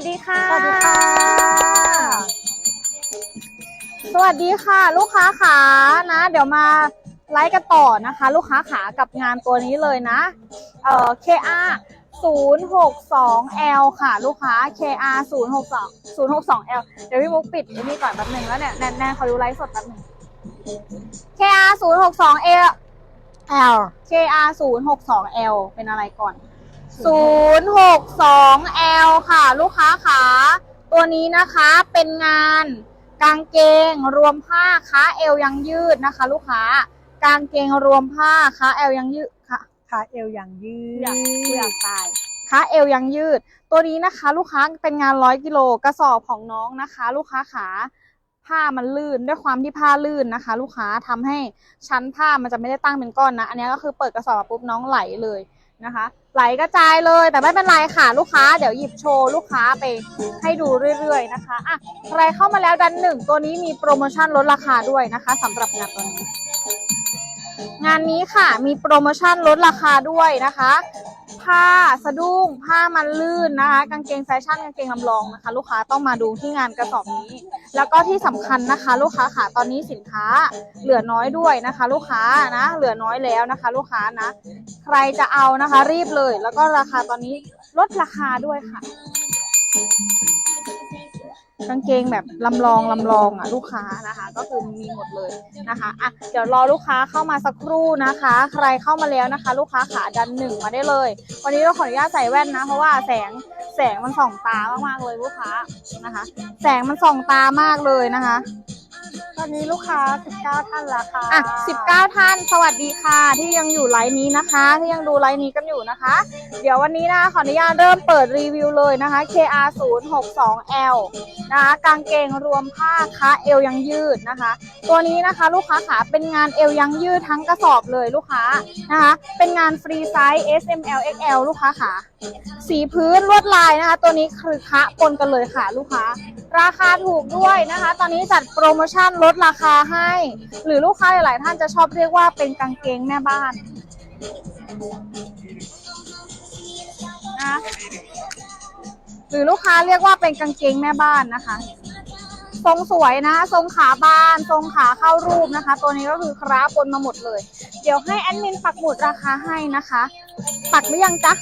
สดีค่ะ สวัสดีค่ะ สวัสดีค่ะ ลูกค้าขานะ เดี๋ยวมาไลฟ์กันต่อนะคะ ลูกค้าขากับงานตัวนี้เลยนะ เอ่อ KR 062L ค่ะ ลูกค้า KR 062 062L เดี๋ยวพี่มุกปิดไอ้นี่ก่อนแป๊บหนึงแล้วเนี่ยแน่นๆเขาดูไลฟ์สดแป๊บหนึง KR 062L L KR 062L เป็นอะไรก่อน 062L ค่ะ ลูกค้าขาตัวนี้นะคะเป็นงานกางเกงรวมผ้าค้าเอวยังยืดนะคะ ลูกค้ากางเกงรวมผ้าค้าเอวยังยืดค่ะขาเอวอย่างยือยากดอยากตายค้าเอวยังยืด ตัวนี้นะคะ ลูกค้าเป็นงานร้อยกิโลกระสอบของน้องนะคะ ลูกค้าขาผ้ามันลื่นด้วยความที่ผ้าลื่นนะคะ ลูกค้าทำให้ชั้นผ้ามันจะไม่ได้ตั้งเป็นก้อนนะ อันนี้ก็คือเปิดกระสอบมาปุ๊บน้องไหลเลย นะคะ ไหลกระจายเลยแต่ไม่เป็นไรค่ะลูกค้า เดี๋ยวหยิบโชว์ลูกค้าไปให้ดูเรื่อยๆนะคะอะใครเข้ามาแล้วดันหนึ่งตัวนี้มีโปรโมชั่นลดราคาด้วยนะคะสำหรับงานตัวนี้ งานนี้ค่ะมีโปรโมชั่นลดราคาด้วยนะคะ ผ้าสะดุ้งผ้ามันลื่นนะคะ กางเกงแฟชั่นกางเกงลำลองนะคะ ลูกค้าต้องมาดูที่งานกระสอบนี้ แล้วก็ที่สำคัญนะคะ ลูกค้าค่ะตอนนี้สินค้าเหลือน้อยด้วยนะคะ ลูกค้านะเหลือน้อยแล้วนะคะ ลูกค้านะ ใครจะเอานะคะรีบเลย แล้วก็ราคาตอนนี้ลดราคาด้วยค่ะ กางเกงแบบลำลองลำลองอะลูกค้านะคะ ก็คือมีหมดเลยนะคะอะเดี๋ยวรอลูกค้าเข้ามาสักครู่นะคะ ใครเข้ามาแล้วนะคะ ลูกค้าขาดันหนึ่งมาได้เลย วันนี้เราขออนุญาตใส่แว่นนะ เพราะว่าแสงแสงมันส่องตามากๆเลยลูกค้านะคะ แสงมันส่องตามากเลยนะคะ อนนี้ลูกค้า 19 ท่านล้วค่ะอะ19 ท่าน สวัสดีค่ะ ที่ยังอยู่ไลฟ์นี้นะคะ ที่ยังดูไลฟ์นี้กันอยู่นะคะ เดี๋ยววันนี้นะขออนุญาตเริ่มเปิดรีวิวเลยนะคะ KR 0 6 2 L นะคะกางเกงรวมผ้าค้าเอวยังยืดนะคะ ตัวนี้นะคะลูกค้าขาเป็นงานเอวยังยืดทั้งกระสอบเลยลูกค้านะคะ เป็นงานฟรีไซส์ S M L X L ลูกค้าขาสีพื้นลวดลายนะคะ ตัวนี้คือคะปนกันเลยค่ะลูกค้า ราคาถูกด้วยนะคะ ตอนนี้จัดโปรโมชั่นลดดราคาให้ หรือลูกค้าหลายๆท่านจะชอบเรียกว่าเป็นกางเกงแม่บ้านนะหรือลูกค้าเรียกว่าเป็นกางเกงแม่บ้านนะคะ ทรงสวยนะ ทรงขาบาน ทรงขาเข้ารูปนะคะ ตัวนี้ก็คือคราปนมาหมดเลย เดี๋ยวให้แอดมินปักหมุดราคาให้นะคะ ปักหรือยังจ๊ะ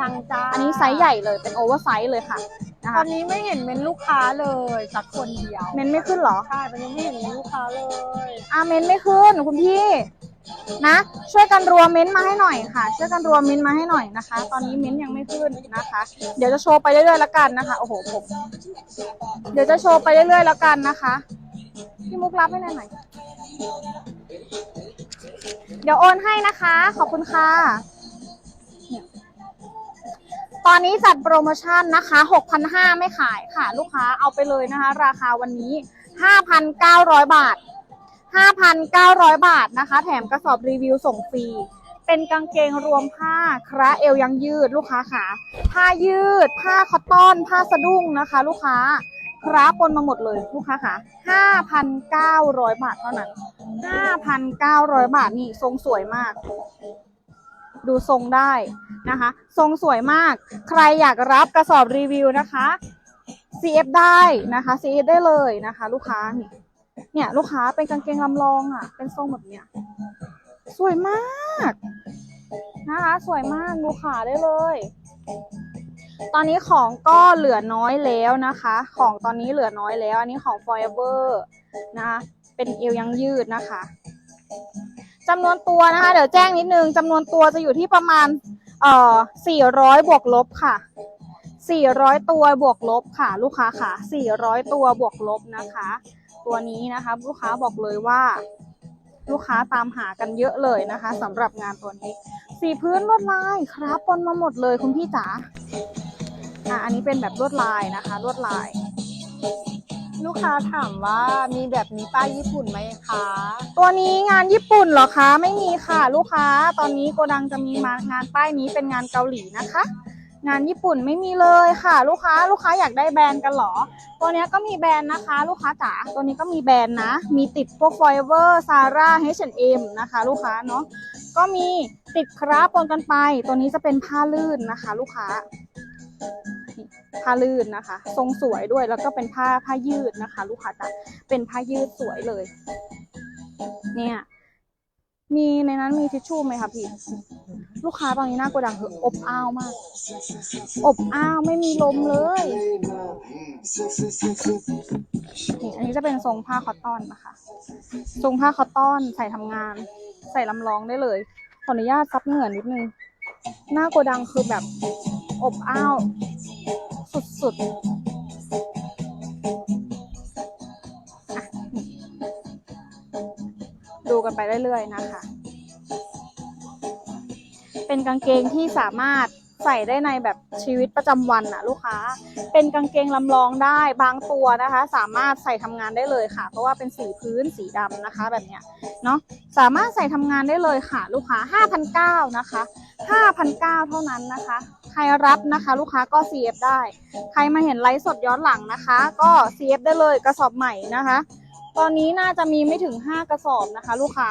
ยังจ้าอันนี้ไซส์ใหญ่เลยเป็นโอเวอร์ไซส์เลยค่ะนะตอคะนนี้ไม่เห็นเป็นลูกค้าเลยสักคนเดียวเมนไม่ขึ้นเหรอ ใช่ตอนนี้ไม่เห็นเป็นลูกค้าเลยอาเมนไม่ขึ้นคุณพี่ นะ ช่วยกันรวมเม้นต์มาให้หน่อยค่ะ ช่วยกันรวมเม้นต์มาให้หน่อยนะคะ ตอนนี้เม้นต์ยังไม่ขึ้นนะคะ เดี๋ยวจะโชว์ไปเรื่อยๆแล้วกันนะคะโอ้โหผมเดี๋ยวจะโชว์ไปเรื่อยๆแล้วกันนะคะพี่มุกรับให้หน่อยหน่อยเดี๋ยวโอนให้นะคะ ขอบคุณค่ะเนี่ย ตอนนี้จัดโปรโมชั่นนะคะ6,500 ไม่ขายค่ะ ลูกค้าเอาไปเลยนะคะ ราคาวันนี้ 5,900 บาท 5,900 บาทนะคะ แถมกระสอบรีวิวส่งฟรี เป็นกางเกงรวมผ้าคระเอวยังยืดลูกค้าขาผ้ายืด ผ้าคอตตอน ผ้าสะดุ้งนะคะ ลูกค้าคราปนมาหมดเลยลูกค้าขา5,900 บาทเท่านั้น 5,900 บาทนี่ทรงสวยมาก ดูทรงได้ นะคะ ทรงสวยมาก ใครอยากรับกระสอบรีวิวนะคะ CF ได้นะคะ CF ได้เลยนะคะ ลูกค้านี่เนี่ยลูกค้าเป็นกางเกงลำลองอะ เป็นทรงแบบเนี้ยสวยมากนะคะ สวยมากดูขาได้เลย ตอนนี้ของก็เหลือน้อยแล้วนะคะ ของตอนนี้เหลือน้อยแล้ว อันนี้ของ Forever นะคะเป็นเอวยังยืดนะคะจำนวนตัวนะคะ เดี๋ยวแจ้งนิดนึงจำนวนตัวจะอยู่ที่ประมาณ เอ่อ400 บวกลบค่ะ400 ตัวบวกลบค่ะ ลูกค้าค่ะ400 ตัวบวกลบนะคะ ตัวนี้นะคะ ลูกค้าบอกเลยว่า ลูกค้าตามหากันเยอะเลยนะคะสำหรับงานตัวนี้ สีพื้นลวดลายครับปนมาหมดเลยคุณพี่จ๋าอะอันนี้เป็นแบบลวดลายนะคะลวดลาย ลูกค้าถามว่ามีแบบนี้ป้ายญี่ปุ่นไหมคะ ตัวนี้งานญี่ปุ่นเหรอคะไม่มีค่ะ ลูกค้าตอนนี้โกดังจะมีมางานป้ายนี้เป็นงานเกาหลีนะคะ งานญี่ปุ่นไม่มีเลยค่ะ ลูกค้าลูกค้าอยากได้แบรนด์กันเหรอ ตัวนี้ก็มีแบรนด์นะคะ ลูกค้าจ๋าตัวนี้ก็มีแบรนด์นะ มีติดพวก Forever Zara H&M นะคะ ลูกค้าเนาะก็มีติดคราบปนกันไป ตัวนี้จะเป็นผ้าลื่นนะคะ ลูกค้า ผ้าลื่นนะคะ ทรงสวยด้วยแล้วก็เป็นผ้าผ้ายืดนะคะ ลูกค้าจ๋าเป็นผ้ายืดสวยเลย เนี่ย มีในนั้นมีทิชชู่ไหมคะพี่ ลูกค้าตอนนี้หน้าโกดังคืออบอ้าวมาก อบอ้าวไม่มีลมเลยนี่อันนี้จะเป็นทรงผ้าคอตตอนนะคะ ทรงผ้าคอตตอนใส่ทำงาน ใส่ลำลองได้เลย ขออนุญาตซับเหงื่อนิดนึง หน้าโกดังคือแบบอบอ้าว สุดๆ ดูกันไปเรื่อยๆนะคะ เป็นกางเกงที่สามารถใส่ได้ในแบบชีวิตประจำวันอะลูกค้า เป็นกางเกงลำลองได้บางตัวนะคะ สามารถใส่ทำงานได้เลยค่ะ เพราะว่าเป็นสีพื้นสีดำนะคะ แบบเนี้ยเนาะสามารถใส่ทำงานได้เลยค่ะ ลูกค้า5,900นะคะ5,900เท่านั้นนะคะ ใครรับนะคะ ลูกค้าก็ CF ได้ ใครมาเห็นไลฟ์สดย้อนหลังนะคะ ก็ CF ได้เลยกระสอบใหม่นะคะ ตอนนี้น่าจะมีไม่ถึง 5 กระสอบนะคะ ลูกค้า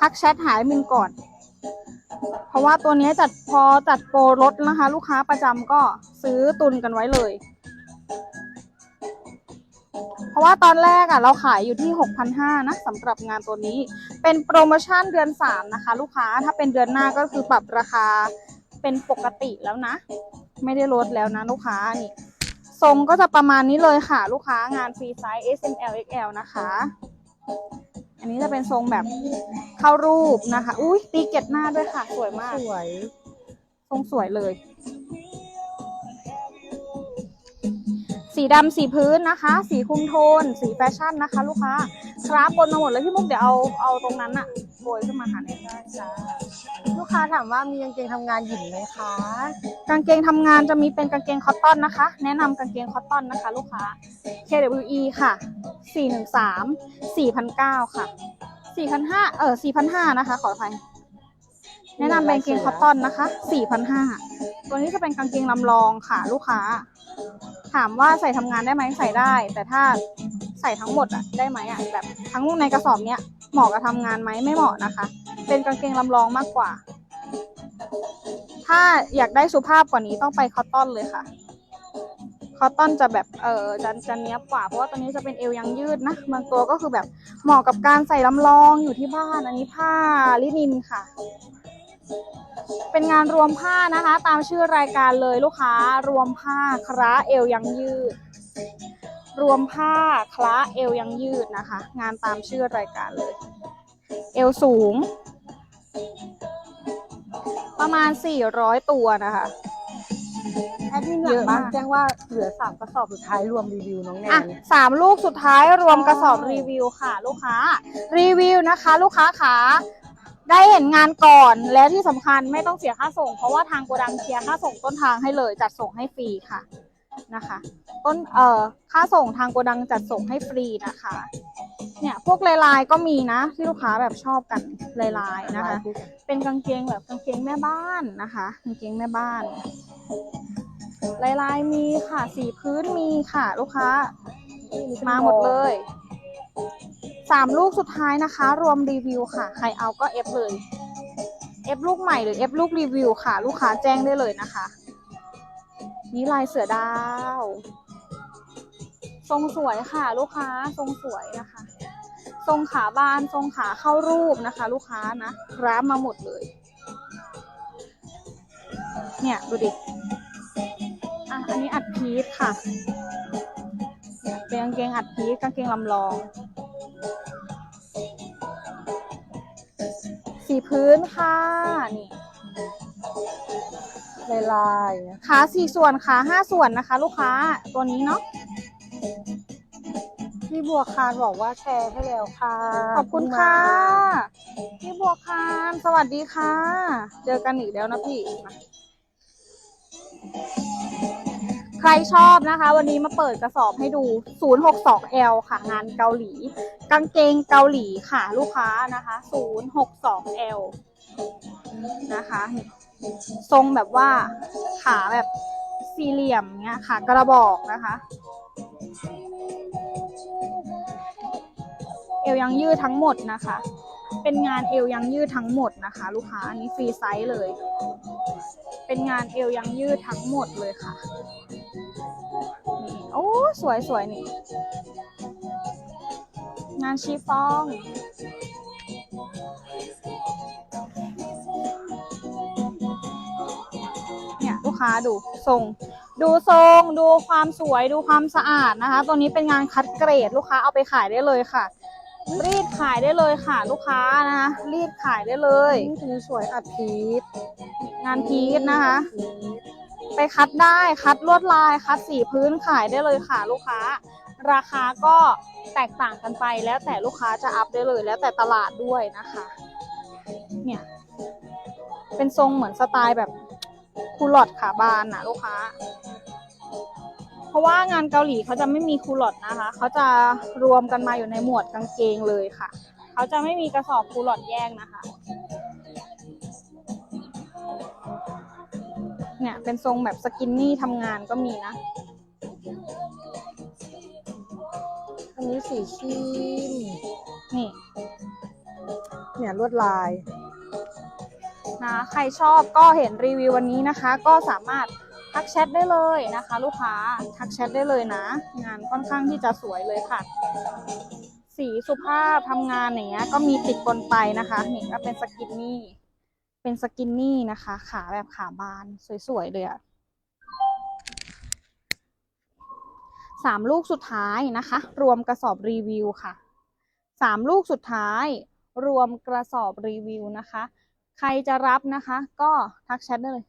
ทักแชทหายมินก่อน เพราะว่าตัวนี้จัดพอจัดโปรลดนะคะ ลูกค้าประจำก็ซื้อตุนกันไว้เลย เพราะว่าตอนแรกอะเราขายอยู่ที่ 6,500นะสำหรับงานตัวนี้ เป็นโปรโมชั่นเดือน 3 นะคะ ลูกค้าถ้าเป็นเดือนหน้าก็คือปรับราคา เป็นปกติแล้วนะ ไม่ได้ลดแล้วนะลูกค้านี่ทรงก็จะประมาณนี้เลยค่ะ ลูกค้างานฟรีไซส์ S M L X L นะคะ อันนี้จะเป็นทรงแบบเข้ารูปนะคะ อุ้ยตีเก็ตหน้าด้วยค่ะ สวยมาก สวย ทรงสวยเลย สีดำสีพื้นนะคะ สีคุมโทน สีแฟชั่นนะคะ ลูกค้า คราฟบนมาหมดเลยพี่มุกเดี๋ยวเอาเอาตรงนั้นอะโบยขึ้นมาหาเนี่ยได้จ้าลูก ค้าถามว่ามีกางเกงทำงานหญิงไหมคะ กางเกงทำงานจะมีเป็นกางเกงคอตตอนนะคะ แนะนำกางเกงคอตตอนนะคะ ลูกค้า KWE ค่ะ 413 4,900 ค่ะ 4,500เออ4,500นะคะ ขออภัย แนะนำเป็นกางเกงคอตตอนนะคะ 4,500 ตัวนี้จะเป็นกางเกงลำลองค่ะ ลูกค้า ถามว่าใส่ทำงานได้ไหมใส่ได้ แต่ถ้าใส่ทั้งหมดอะได้ไหมอะแบบทั้งในกระสอบเนี้ยเหมาะกับทำงานไหมไม่เหมาะนะคะ เป็นกางเกงลำลองมากกว่า ถ้าอยากได้สุภาพกว่านี้ต้องไปคอตตอนเลยค่ะ คอตตอนจะแบบเออจะจะเนี้ยบกว่าเพราะว่าตัวนี้จะเป็นเอวยังยืดนะบางตัวก็คือแบบเหมาะกับการใส่ลำลองอยู่ที่บ้าน อันนี้ผ้าลินินค่ะ เป็นงานรวมผ้านะคะ ตามชื่อรายการเลยลูกค้ารวมผ้าคล้าเอวยังยืด รวมผ้าคล้าเอวยังยืดนะคะ งานตามชื่อรายการเลย เอวสูง ประมาณ 400 ตัวนะคะ แอดมินหลัเยงอะบ้ามานกแจ้งว่าเหลือสามกระสอบสุดท้ายรวมรีวิวน้องแนอะนสามลูกสุดท้ายรวมกระสอบใช่รีวิวค่ะ ลูกค้า รีวิวนะคะ ลูกค้าขาได้เห็นงานก่อนและที่สำคัญไม่ต้องเสียค่าส่ง เพราะว่าทางโกดังเคลียร์ค่าส่งต้นทางให้เลยจัดส่งให้ฟรีค่ะนะคะ ต้นเอ่อค่าส่งทางโกดังจัดส่งให้ฟรีนะคะ เนี่ยพวกลายลายๆก็มีนะที่ลูกค้าแบบชอบกันลายลายๆนะคะ เป็นกางเกงแบบกางเกงแม่บ้านนะคะกางเกงแม่บ้านลายลายๆมีค่ะ สีพื้นมีค่ะ ลูกค้า มาหมดเลยสามลูกสุดท้ายนะคะ รวมรีวิวค่ะ ใครเอาก็เอฟเลยเอฟลูกใหม่หรือเอฟลูกรีวิวค่ะ ลูกค้าแจ้งได้เลยนะคะ นี่ลายเสือดาว ทรงสวยค่ะ ลูกค้าทรงสวยนะคะ ทรงขาบานทรงขาเข้ารูปนะคะ ลูกค้านะรับมาหมดเลย เนี่ยดูดิอะอันนี้อัดพีทค่ะเนี่ยเป็นกางเกงอัดพีทกางเกงลำลอง สีพื้นค่ะนี่ลายลายขาสี่ส่วนขาห้าส่วนนะคะ ลูกค้าตัวนี้เนาะ บัวคารบอกว่าแชร์ให้แล้วค่ะ ขอบคุณค่ะ พี่บัวคารสวัสดีค่ะ เจอกันอีกแล้วนะพี่มาใครชอบนะคะ วันนี้มาเปิดกระสอบให้ดู 062L ค่ะ งานเกาหลี กางเกงเกาหลีค่ะ ลูกค้านะคะ 062L นะคะ ทรงแบบว่าขาแบบสี่เหลี่ยมเงี้ยค่ะ กระบอกนะคะ เอวยังยืดทั้งหมดนะคะ เป็นงานเอวยังยืดทั้งหมดนะคะ ลูกค้าอันนี้ฟรีไซส์เลย เป็นงานเอวยังยืดทั้งหมดเลยค่ะนี่โอ้สวยสวยนี่ งานชีฟองเนี่ยลูกค้าดูทรง ดูทรงดูความสวยดูความสะอาดนะคะ ตัวนี้เป็นงานคัดเกรดลูกค้าเอาไปขายได้เลยค่ะ รีดขายได้เลยค่ะ ลูกค้านะคะรีดขายได้เลยนี่คือสวยอัดพีทงานพีชนะคะ ไปคัดได้คัดลวดลายคัดสีพื้นขายได้เลยค่ะลูกค้า ราคาก็แตกต่างกันไปแล้วแต่ลูกค้าจะอัพได้เลย แล้วแต่ตลาดด้วยนะคะ เนี่ย เป็นทรงเหมือนสไตล์แบบ คูลอดขาบานนะลูกค้า เพราะว่างานเกาหลีเขาจะไม่มีคูลอดนะคะเขาจะรวมกันมาอยู่ในหมวดกางเกงเลยค่ะเขาจะไม่มีกระสอบคูลอดแยกนะคะ เนี่ยเป็นทรงแบบสกินนี่ทำงานก็มีนะอันนี้สีครีมนี่ เนี่ยลวดลาย นะใครชอบก็เห็นรีวิววันนี้นะคะ ก็สามารถทักแชทได้เลยนะคะ ลูกค้าทักแชทได้เลยนะ งานค่อนข้างที่จะสวยเลยค่ะ สีสุภาพทำงานอย่างเงี้ยก็มีติดปนไปนะคะนี่ก็เป็นสกินนี่เป็นสกินนี่นะคะ ขาแบบขาบานสวยๆเลยอะสามลูกสุดท้ายนะคะ รวมกระสอบรีวิวค่ะสามลูกสุดท้าย รวมกระสอบรีวิวนะคะ ใครจะรับนะคะ ก็ทักแชทได้เลย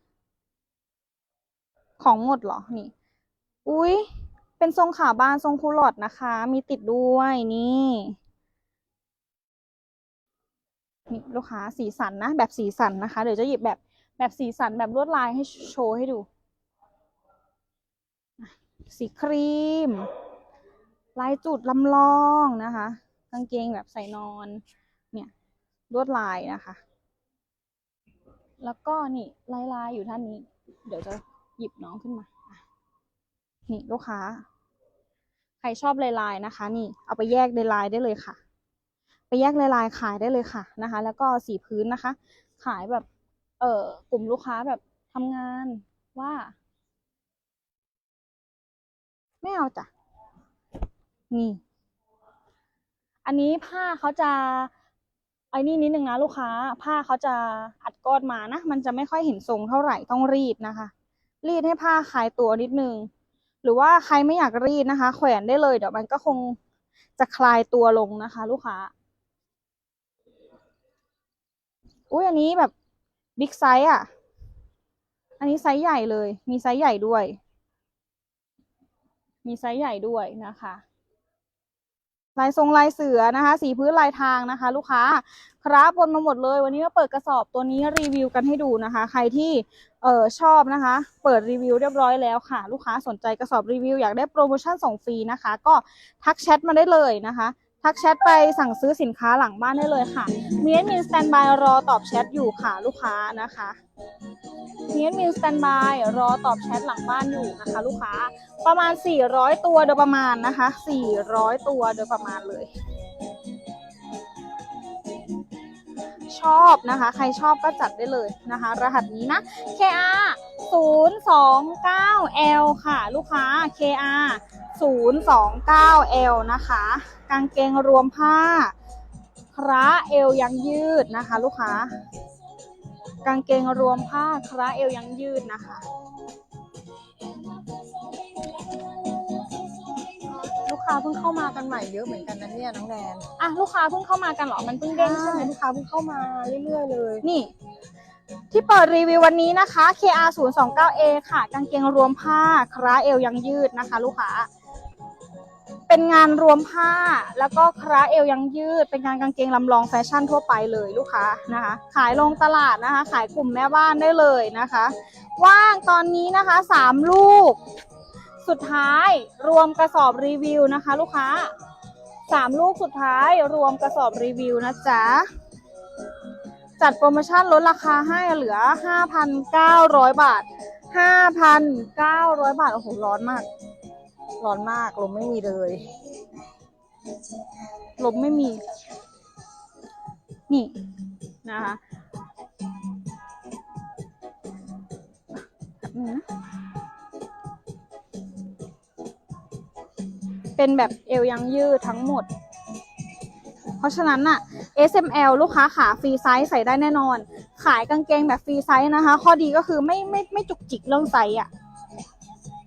ของหมดเหรอ นี่ อุ๊ยเป็นทรงขาบานทรงคูลอดนะคะ มีติดด้วยนี่นี่ลูกค้าสีสันนะ แบบสีสันนะคะ เดี๋ยวจะหยิบแบบแบบสีสันแบบลวดลายให้โชว์ให้ดู สีครีม ลายจุดลำลองนะคะ กางเกงแบบใส่นอน เนี่ยลวดลายนะคะ แล้วก็นี่ลายลายอยู่ท่านนี้ เดี๋ยวจะหยิบน้องขึ้นมา นี่ลูกค้า ใครชอบลายลายนะคะ นี่เอาไปแยกลายลายได้เลยค่ะ ไปแยกลายลายขายได้เลยค่ะนะคะ แล้วก็สีพื้นนะคะ ขายแบบ เอ่อกลุ่มลูกค้าแบบทำงานว่า ไม่เอาจ้ะนี่ อันนี้ผ้าเขาจะ ไอ้นี่นิดนึงนะลูกค้า ผ้าเขาจะอัดก้อนมานะ มันจะไม่ค่อยเห็นทรงเท่าไหร่ต้องรีดนะคะ รีดให้ผ้าคลายตัวนิดนึง หรือว่าใครไม่อยากรีดนะคะ แขวนได้เลยเดี๋ยวมันก็คงจะคลายตัวลงนะคะ ลูกค้า อุ้ยอันนี้แบบบิ๊กไซส์อะ อันนี้ไซส์ใหญ่เลย มีไซส์ใหญ่ด้วย มีไซส์ใหญ่ด้วยนะคะ ลายทรงลายเสือนะคะ สีพื้นลายทางนะคะ ลูกค้าครับบนมาหมดเลย วันนี้มาเปิดกระสอบตัวนี้รีวิวกันให้ดูนะคะ ใครที่เออชอบนะคะ เปิดรีวิวเรียบร้อยแล้วค่ะ ลูกค้าสนใจกระสอบรีวิวอยากได้โปรโมชั่นส่งฟรีนะคะ ก็ทักแชทมาได้เลยนะคะ ทักแชทไปสั่งซื้อสินค้าหลังบ้านได้เลยค่ะมีแอดมินสแตนบายรอตอบแชทอยู่ค่ะลูกค้านะคะมีแอดมินสแตนบายรอตอบแชทหลังบ้านอยู่นะคะ ลูกค้าประมาณ 400 ตัวโดยประมาณนะคะ 400 ตัวโดยประมาณเลย ชอบนะคะ ใครชอบก็จัดได้เลยนะคะ รหัสนี้นะ KR 029L ค่ะ ลูกค้า KR 029L นะคะ กางเกงรวมผ้าคระเอวยังยืดนะคะ ลูกค้า กางเกงรวมผ้าคระเอวยังยืดนะคะ ลูกค้าเพิ่งเข้ามากันใหม่เยอะเหมือนกันนะเนี่ยน้องแนนอะลูกค้าเพิ่งเข้ามากันเหรอ มันเพิ่งเด้งใช่ไหมลูกค้าเพิ่งเข้ามาเรื่อยๆเลย นี่ ที่เปิดรีวิววันนี้นะคะ KR 0 2 9 A ค่ะ กางเกงรวมผ้าคร้าเอวยังยืดนะคะ ลูกค้า เป็นงานรวมผ้า แล้วก็คราเอวยังยืด เป็นงานกางเกงลำลองแฟชั่นทั่วไปเลยลูกค้านะคะ ขายลงตลาดนะคะ ขายกลุ่มแม่บ้านได้เลยนะคะ ว่างตอนนี้นะคะสามลูก สุดท้ายรวมกระสอบรีวิวนะคะ ลูกค้าสามลูกสุดท้ายรวมกระสอบรีวิวนะจ๊ะจัดโปรโมชั่นลดราคาให้เหลือ 5,900 บาท 5,900 บาท โอ้โห ร้อนมาก ร้อนมาก ลมไม่มีเลย ลมไม่มี นี่นะคะเป็นแบบเอวยังยืดทั้งหมด เพราะฉะนั้นน่ะ S M L ลูกค้าขาฟรีไซส์ใส่ได้แน่นอน ขายกางเกงแบบฟรีไซส์นะคะ ข้อดีก็คือไม่ไม่ไม่จุกจิกเรื่องไซส์อะ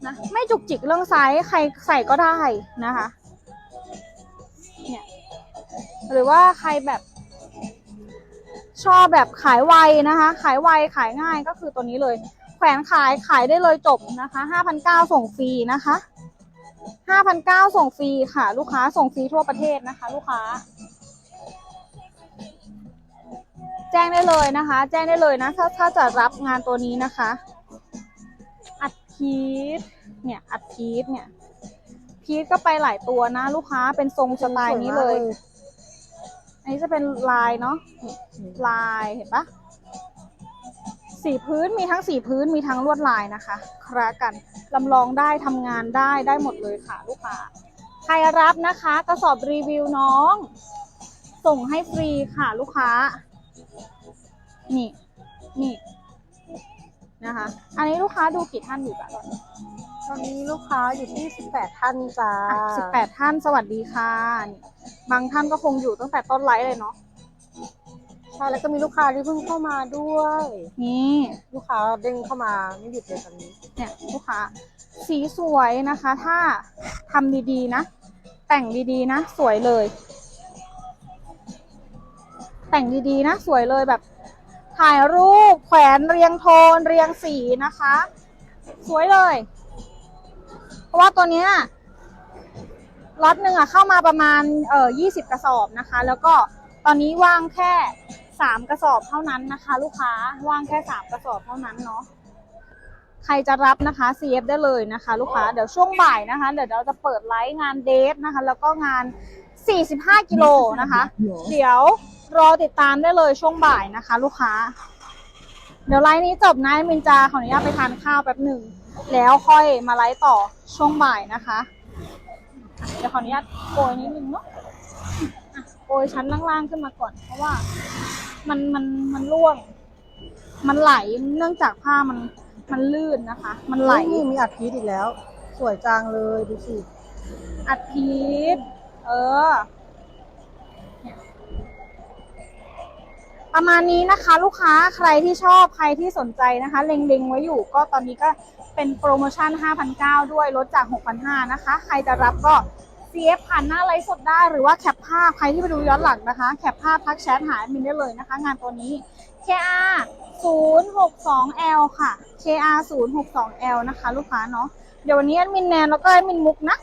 นะไม่จุกจิกเรื่องไซส์ใครใส่ก็ได้นะคะเนี่ยหรือว่าใครแบบ ชอบแบบขายไวนะคะ ขายไวขายง่ายก็คือตัวนี้เลย แขวนขายขายได้เลยจบนะคะห้าพันเก้าส่งฟรีนะคะห้าพันเก้าส่งฟรีค่ะ ลูกค้าส่งฟรีทั่วประเทศนะคะ ลูกค้า แจ้งได้เลยนะคะ แจ้งได้เลยนะถ้าถ้าจะรับงานตัวนี้นะคะ พีทเนี่ยอัดพีทเนี่ย พีทก็ไปหลายตัวนะลูกค้าเป็นทรงสไตล์นี้เลย อันนี้จะเป็นลายเนาะนี่ลายเห็นปะสีพื้นมีทั้งสีพื้นมีทั้งลวดลายนะคะครากันลำลองได้ทำงานได้ได้หมดเลยค่ะ ลูกค้าใครรับนะคะกระสอบรีวิวน้อง ส่งให้ฟรีค่ะ ลูกค้า นี่ นี่ นะคะ อันนี้ลูกค้าดูกี่ท่านอยู่กันตอนนี้ตอนนี้ลูกค้าอยู่ที่ 18 ท่านจ้าสิบแปดท่านสวัสดีค่ะนี่บางท่านก็คงอยู่ตั้งแต่ต้นไลฟ์เลยเนาะ ใช่แล้วก็มีลูกค้าที่เพิ่งเข้ามาด้วย นี่ลูกค้าเด้งเข้ามาไม่หยุดเลยตอนนี้ เนี่ยลูกค้า สีสวยนะคะ ถ้าทำดีๆนะ แต่งดีๆนะ สวยเลย แต่งดีๆนะ สวยเลยแบบ ถ่ายรูปแขวนเรียงโทนเรียงสีนะคะ สวยเลย เพราะว่าตัวเนี้ยล็อตหนึ่งอะเข้ามาประมาณเอ่อยี่สิบกระสอบนะคะ แล้วก็ตอนนี้ว่างแค่สามกระสอบเท่านั้นนะคะ ลูกค้าว่างแค่สามกระสอบเท่านั้นเนาะใครจะรับนะคะ CF ได้เลยนะคะ ลูกค้าเดี๋ยวช่วงบ่ายนะคะ เดี๋ยวเราจะเปิดไลฟ์งานเดทนะคะ แล้วก็งาน 45 กิโลนะคะ เดี๋ยว รอติดตามได้เลยช่วงบ่ายนะคะ ลูกค้า เดี๋ยวไลฟ์นี้จบนะมินจาขออนุญาตไปทานข้าวแป๊บหนึ่ง แล้วค่อยมาไลฟ์ต่อช่วงบ่ายนะคะ เดี๋ยวขออนุญาตโกยนิดนึงเนาะอะโกยชั้นล่างๆขึ้นมาก่อน เพราะว่ามันมันมันร่วง มันไหลเนื่องจากผ้ามันมันลื่นนะคะ มันไหลนี่มีอัดพีทอีกแล้ว สวยจังเลยดูสิอัดพีทเออ ประมาณนี้นะคะลูกค้าใครที่ชอบใครที่สนใจนะคะ เล็งๆไว้อยู่ก็ตอนนี้ก็เป็นโปรโมชั่น 5,900 ด้วยลดจาก 6,500 นะคะ ใครจะรับก็ CF ผ่านหน้าไลฟ์สดได้หรือว่าแคปภาพใครที่ไปดูย้อนหลังนะคะ แคปภาพทักแชทหาแอดมินได้เลยนะคะ งานตัวนี้ KR 062L ค่ะ KR 062L นะคะ ลูกค้าเนาะเดี๋ยววันนี้แอดมินแนนแล้วก็แอดมินมุกนะ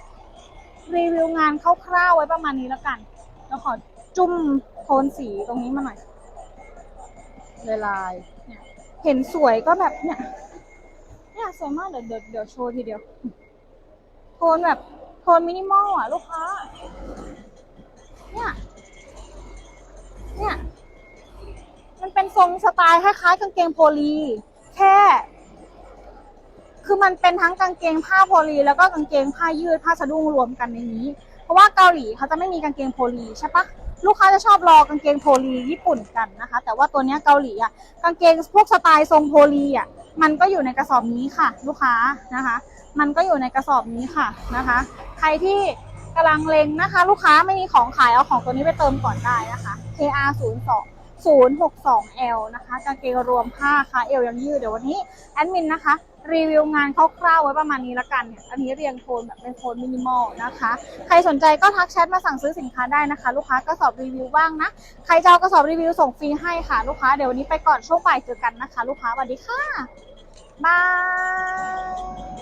รีวิวงานคร่าวๆไว้ประมาณนี้แล้วกันแล้วขอจุ่มโทนสีตรงนี้มาหน่อย ลายลายเห็นสวยก็แบบเนี่ยเนี่ยสวยมากเดี๋ยวเดี๋ยวเดี๋ยวโชว์ทีเดียวโทนแบบโทนมินิมอลอะ ลูกค้า เนี่ย เนี่ย มันเป็นทรงสไตล์คล้ายๆกางเกงโพลี แค่ คือมันเป็นทั้งกางเกงผ้าโพลี แล้วก็กางเกงผ้ายืดผ้าสะดุ้งรวมกันในนี้ เพราะว่าเกาหลีเขาจะไม่มีกางเกงโพลีใช่ปะ ลูกค้าจะชอบรอกางเกงโพลีญี่ปุ่นกันนะคะ แต่ว่าตัวนี้เกาหลีอะกางเกงพวกสไตล์ทรงโพลีอะมันก็อยู่ในกระสอบนี้ค่ะ ลูกค้านะคะ มันก็อยู่ในกระสอบนี้ค่ะนะคะ ใครที่กำลังเลงนะคะ ลูกค้าไม่มีของขายเอาของตัวนี้ไปเติมก่อนได้นะคะ KR 0 2 062L นะคะกางเกงรวมผ้าค่ะเอวยังยืดเดี๋ยววันนี้แอดมินนะคะ รีวิวงานคร่าวๆไว้ประมาณนี้ละกันเนี่ยอันนี้เรียงโทนแบบเป็นโทนมินิมอลนะคะ ใครสนใจก็ทักแชทมาสั่งซื้อสินค้าได้นะคะ ลูกค้ากระสอบรีวิวบ้างนะ ใครจะเอากระสอบรีวิวส่งฟรีให้ค่ะลูกค้าเดี๋ยววันนี้ไปก่อนช่วงบ่ายเจอกันนะคะ ลูกค้าสวัสดีค่ะบาย